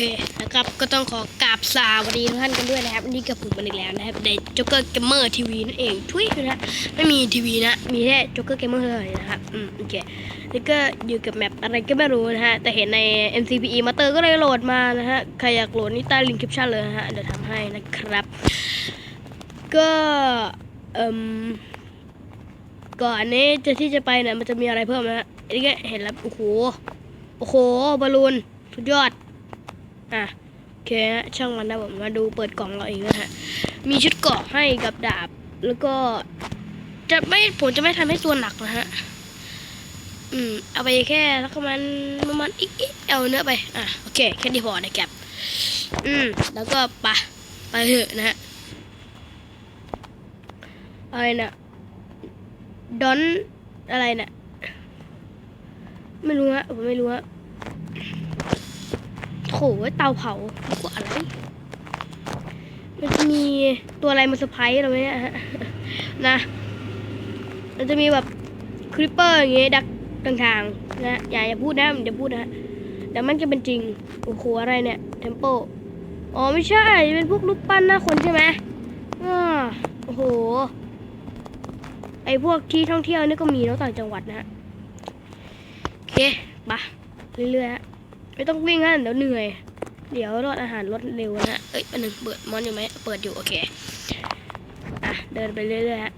เคนะครับก็ต้องขอกราบสวัสดีทุกท่านกันด้วยนะครับนี่กับผมกันอีกแล้วนะครับในจ็กเกอร์เกมเมอร์ทีวีนั่นเองทุยนะไม่มีทีวีนะมีแค่จ็กเกอร์เกมเมอร์เลยนะครับอืมโอเคแล้วก็อยู่กับแมปอะไรก็ไม่รู้นะฮะแต่เห็นใน NCPE มาเตอร์ก็เลยโหลดมานะฮะใครอยากโหลดนี่ใต้ลิงก์คลิปชั่นเลยนะฮะเดี๋ยวทำให้นะครับ ก็เอ่มก่อนนี้จะที่จะไปเนี่ยมันจะมีอะไรเพิ่มนะฮะนนี้ก็เห็นแล้วโอ้โหโอ้โหบอลลูนสุดยอด อะโอเคฮะช่างมันนะผมมาดูเปิดกล่องเราเองนะฮะมีชุดเกาะให้กับดาบ แล้วก็ จะไม่ผมจะไม่ทำให้ตัวหนักนะฮะอืมเอาไปแค่แล้วก็มันประมาณอีกเอาเนื้อไปอะโอเคแค่นี้พอนะครับอืมแล้วก็ไปะไปเถอะนะฮะอะไรนะดอนอะไรนะไม่รู้ฮะผมไม่รู้ฮะ โถเตาเผากว่าอะไร มันจะมีตัวอะไรมาเซอร์ไพรส์เราไหมเนี่ยฮะนะมันจะมีแบบคริปเปอร์อย่างเงี้ยดักต่างๆนะอย่าอย่าพูดนะอย่าพูดนะเดี๋ยวมันจะเป็นจริงโอ้โหอะไรเนี่ยเทมโปอ๋อไม่ใช่เป็นพวกรูปปั้นหน้าคนใช่ไหมอ่าโอ้โหไอพวกที่ท่องเที่ยวนี่ก็มีเนอะต่างจังหวัดนะฮะโอเคมาเรื่อยๆฮะ ไม่ต้องวิ่งฮะเดี๋ยวเหนื่อย เดี๋ยวรอดอาหารลดเร็วนะเอ้ยอันหนึ่งเปิดมอนอยู่ไหมเปิดอยู่โอเคอะเดินไปเรื่อยๆฮะ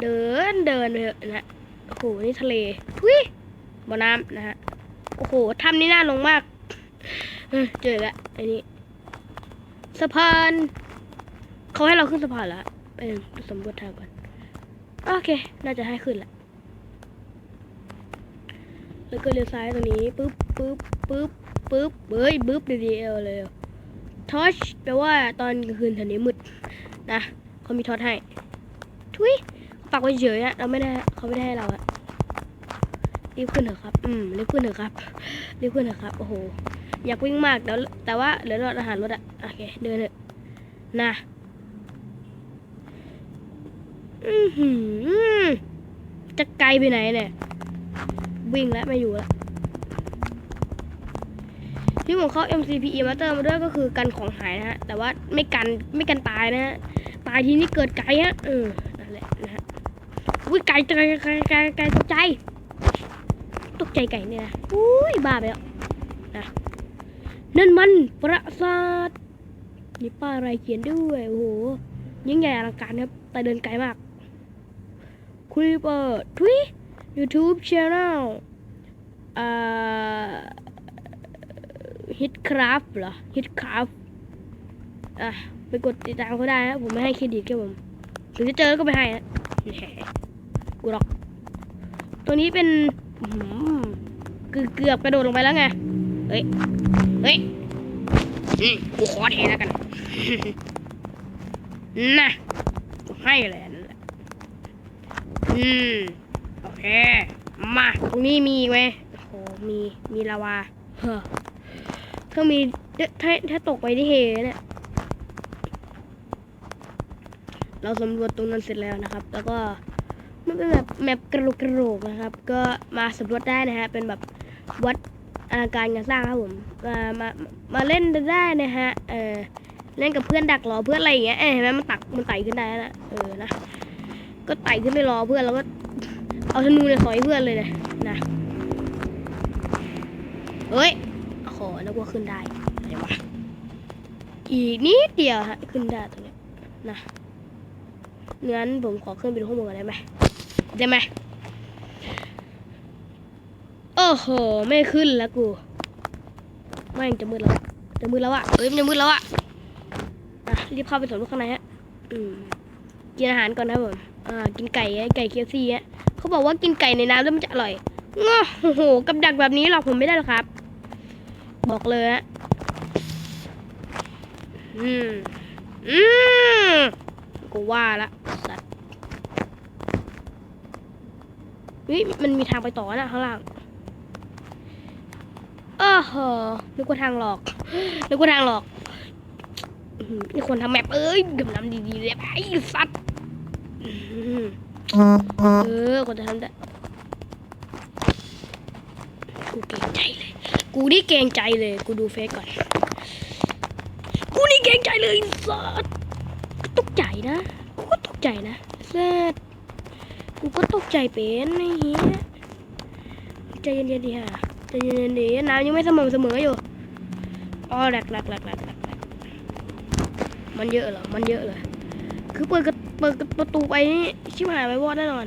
เดินเดินไปเถอะนะฮะโอ้โหนี่ทะเลทุยบ่อน้ำนะฮะโอ้โหถ้ำนี่น่าลงมากเจอล้วไอ้นี่สะพานเขาให้เราขึ้นสะพานแล้วไปสำรวจทางก่อนโอเค น่าจะให้ขึ้นแหละ แล้วก็เลี้ยวซ้ายตรงนี้ปึ๊บปึ๊บปึ๊บปึ๊บเฮ้ยปึ๊บดีๆเอาเลยทอชแปลว่าตอนกลางคืนแถวนี้มืดนะเขามีทอชให้ทุยปักไว้เฉยอะเราไม่ได้เขาไม่ได้ให้เราอะรีบขึ้นเถอะครับ อืมรีบขึ้นเถอะครับรีบขึ้นเถอะครับ โอ้โห อยากวิ่งมากเดี๋ยวแต่ว่าเหลือรอดอาหารรถอะโอเค เดินเถอะนะอือหือจะไกลไปไหนเนี่ย วิ่งแล้วไม่อยู่แล้วที่ผมเข้า MCPE Master มาด้วยก็คือกันของหายนะฮะ แต่ว่าไม่กันไม่กันตายนะฮะ ตายทีนี้เกิดไกลฮะเออนั่นแหละนะฮะอุ้ยไก่ไก่ไก่ไก่ไก่ตกใจ ตกใจไก่เนี่ยนะอุ้ยบ้าไปแล้วนะนั่นมันปราสาทนี่ป้าอะไรเขียนด้วยโอ้โหยิ่งใหญ่อลังการครับแต่เดินไกลมากครีเปอร์ทุย YouTube channel อ่า Hitcraft เหรอ Hitcraft อะ ไปกดติดตามเขาได้นะผมไม่ให้เครดิตแค่ผมถึงจะเจอก็ไม่ให้นะแหมกูหรอก ตัวนี้เป็นหือเกือบเกือบกระโดดลงไปแล้วไง เฮ้ย เฮ้ยอืมกูขอเทแล้วกันน่ะกูให้เลยนั่นแหละอืม เค มา ตรงนี้มีอีกไหมโอ้โห มี มีลาวาเฮ้อถ้ามีถ้าถ้าตกไปที่เฮเนี่ย เราสำรวจตรงนั้นเสร็จแล้วนะครับ แล้วก็มันเป็นแบบแมปกระโหลกกระโหลกนะครับ ก็มาสำรวจได้นะฮะ เป็นแบบวัดอลังการงานสร้างครับผมมา มามาเล่นได้นะฮะ เออเล่นกับเพื่อนดักรอเพื่อนอะไรอย่างเงี้ยเอ้ยเห็นไหมมันตักมันไต่ขึ้นได้แล้วนะเออนะ ก็ไต่ขึ้นไปรอเพื่อนแล้วก็ เอาธนูเนี่ยสอยเพื่อนเลยนะนะเฮ้ยโอ้โหนึกว่าขึ้นได้อะไรวะอีกนิดเดียวฮะขึ้นได้ตรงนี้นะงั้นผมขอขึ้นไปดูข้างบนก่อนได้ไหมได้ไหมโอ้โหไม่ขึ้นแล้วกูไม่งจะมืดแล้วจะมืดแล้วอะเอ้ยมันจะมืดแล้วอะอะรีบเข้าไปสำรวจข้างในฮะอืมกินอาหารก่อนนะผมอ่ากินไก่ไก่เคียวซี่ฮะ เขาบอกว่ากินไก่ในน้ำแล้วมันจะอร่อยง้อโอ้โหกับดักแบบนี้หรอกผมไม่ได้หรอกครับ บอกเลยฮะอืมอืมกูว่าละสัตว์เฮ้ยมันมีทางไปต่อนะข้างล่างเออเหอนึกว่าทางหลอกนึกว่าทางหลอกนี่คนทำแมปเอ้ยดื่มน้ำดีๆเลยไอ้สัตว์ เออกูจะทำได้กูเกรงใจเลย กูนี่เกรงใจเลย กูดูเฟซก่อน กูนี่เกรงใจเลยสัสตกใจนะ กูก็ตกใจนะสัสกูก็ตกใจเป็นไอ้เหี้ยใจเย็นๆดีฮะใจเย็นๆดีน้ำยังไม่เสมอเสมออยู่อ๋อหลกหลกแหลกแหลกแหลกแหลกมันเยอะเหรอ มันเยอะเลย คือเปิดกระ เปิดประตูไปนี่ชิบหายไปวอดแน่นอน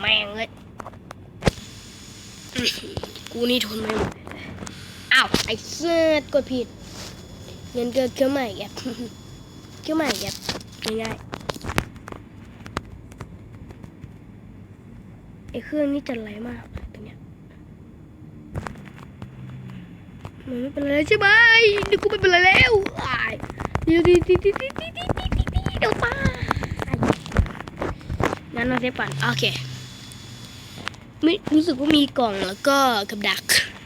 แม่งเลยกูนี่ทนไม่ไหวอ้าวไอ้เสื้อกดผิดเงินเกินเครื่องใหม่แกเครื่องใหม่แกง่ายๆไอ้เครื่องนี้จะไหลมากเลยตรงเนี้ยมัน ไม่เป็นไรแล้วใช่ไหมเดี๋ยวกูไม่เป็นไรแล้วอ้ายเดี๋ยวดีดีดีดีดีดีดีดีดีเดี๋ยวตายงั้นเราเซฟก่อนโอเคไม่รู้สึกว่ามีกล่องแล้วก็กับดัก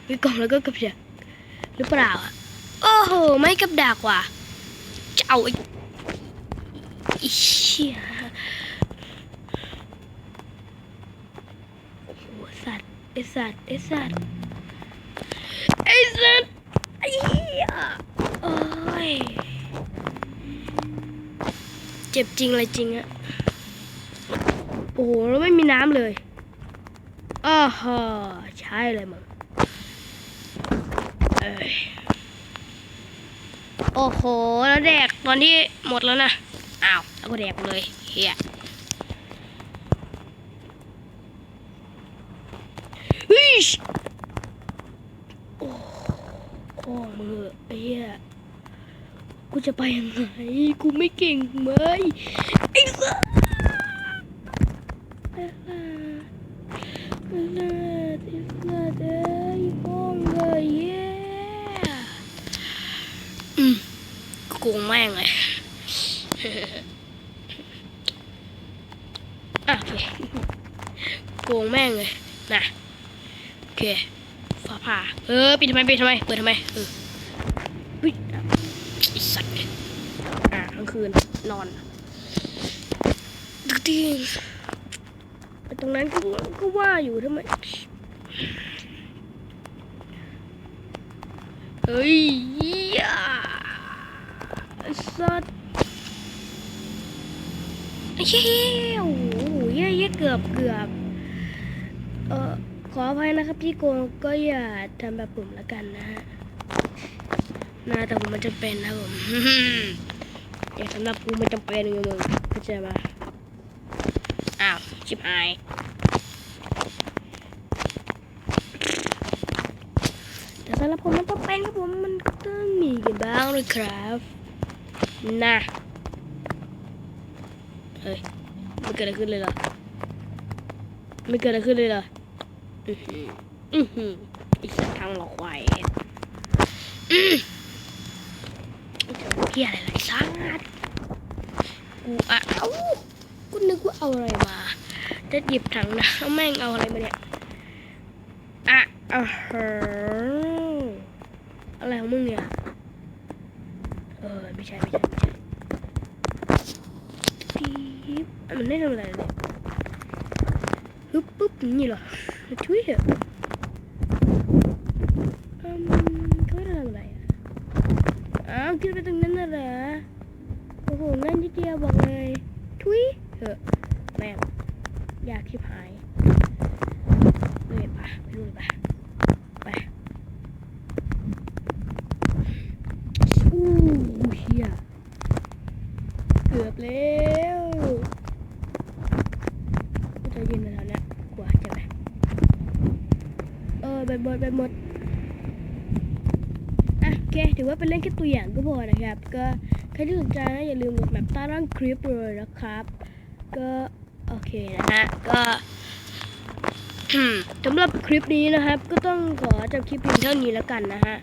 มีกล่องแล้วก็กับดักหรือเปล่าอะโอ้โหไม่กับดักว่ะจะเอาไอ้เชี่ยโอ้สัตว์ไอ้สัตว์ไอ้สัตว์ไอ้สัตว์ไอ้เหี้ยโอ้ย เจ็บจริงอะไรจริงอะโอ้โหแล้วไม่มีน้ำเลยอ้าวใช่เลยมึงเอ้ยโอ้โห แล้วแดกตอนที่หมดแล้วนะ อ้าว แล้วก็แดกเลยเฮียเฮ้ยโอ้โอ้มือเหี้ย กูจะไปยังไง กูไม่เก่งไหมไอ้สัสไอ้สัสไอ้สัสไอ้องเลยเย้อืมกูแม่งเลยอะโอเคโกงแม่งเลยนะโอเคฝาผ่าเออปิดทำไมปิดทำไมเปิดทำไมเออ สัตว์อะกลางคืนนอนดึกดีตรงนั้นก็ก็ว่าอยู่ทำไมเฮ้ยเฮ้ยไอ้สัตว์เย้โอ้โหเย้เย้เกือบเกือบเออขออภัยนะครับพี่โกงก็อย่าทำแบบผมละกันนะฮะ นะแต่ผมมันจำเป็นนะผมอย่างสำหรับกูมันจำเป็นไงมึงเข้าใจปะอ้าวชิบหายแต่สำหรับผมมันจำเป็นครับผมมันก็ต้องมีกันบ้างเลยครับนะเฮ้ยไม่เกิดอะไรขึ้นเลยเหรอไม่เกิดอะไรขึ้นเลยเหรออือหืออือหืออีสัตว์ทางหลอกควายอือ เพี้ยอะไรไรสัตว์กูอะเอ้ากูนึกว่าเอาอะไรมาจะหยิบถังน้ำแม่งเอาอะไรมาเนี่ยอะอะฮะอะไรของมึงเนี่ยเออไม่ใช่ไม่ใช่ไม่ใช่ปี๊บมันได้ทำอะไรเลยปึ๊บปึ๊บนี่เหรอช่วยเถอะอืมเขาไม่ได้ทำอะไรอะอ้าวขึ้นไปตรงนั้นน่ะเหรอ โอ้โหง่ายนิดเดียวบอกเลย ทุยเถอะแม่งอยากชิบหายเลยปะไปดูเลยปะไปอู้เฮียเกือบแล้วจะยืนแล้วเนี่ยกว่าจะไปเออไปหมดไปหมดอะโอ เค ถือว่าเป็นเล่นแค่ตัวอย่างก็พอนะครับ ก็ใครที่สนใจนะอย่าลืมกดแบบใต้ร่างคลิปเลยนะครับ ก็โอเคนะฮะ ก็สำหรับคลิปนี้นะครับ ก็ต้องขอจบคลิปเพียงเท่านี้แล้วกันนะฮะ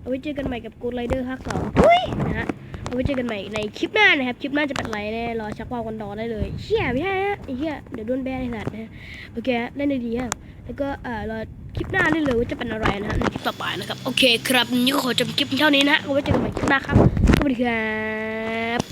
เอาไว้เจอกันใหม่กับกูไรเดอร์ภาคสองทุยนะฮะเอาไว้เจอกันใหม่ในคลิปหน้านะครับ คลิปหน้าจะเป็นไรแน่รอชักว่าวกันดอได้เลยเชี่ยไม่ใช่ฮะไอ้เหี้ยเดี๋ยวโดนแบนไอ้สัตว์นะโอเคฮะเล่นได้ดีฮะแล้วก็เอ่อรอ คลิปหน้าได้เลยว่าจะเป็นอะไรนะฮะในคลิปต่อไปนะครับ โอเคครับนี่ก็ขอจบคลิปเท่านี้นะฮะไว้เจอกันใหม่คลิปหน้าครับสวัสดีครับ